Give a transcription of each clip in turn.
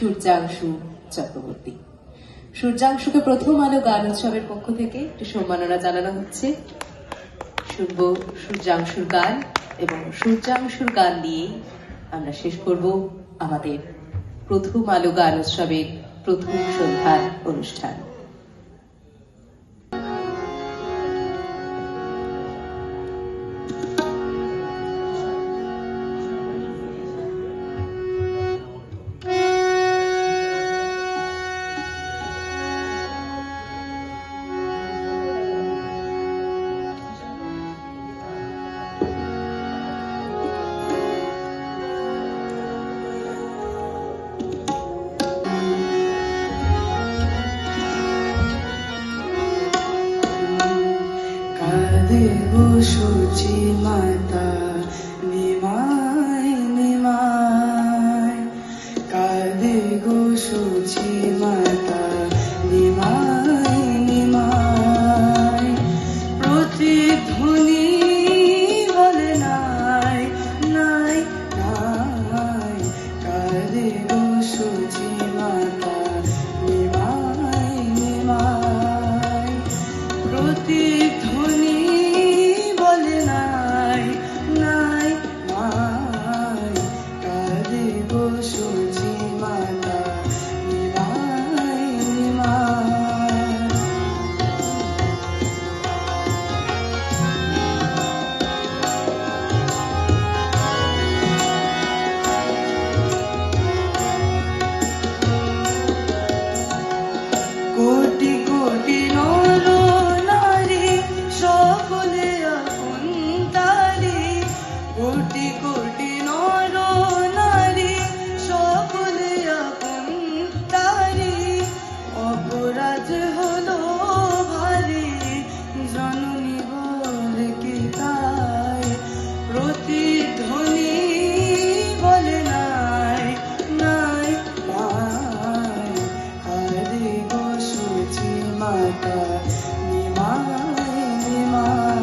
সূর্যাংশু চক্রবর্তী। সূর্যাংশুকে প্রথম আলো গান উৎসবের পক্ষ থেকে একটি সম্মাননা জানানো হচ্ছে। শুনব সূর্যাংশুর গান এবং সূর্যাংশুর গান দিয়ে আমরা শেষ করব আমাদের প্রথম আলো গান উৎসবের প্রথম সন্ধ্যার অনুষ্ঠান। 无数劫。Nimai, my.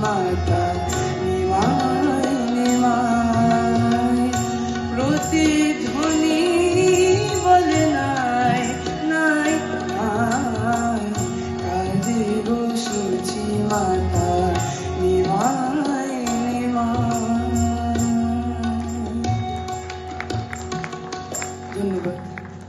my time.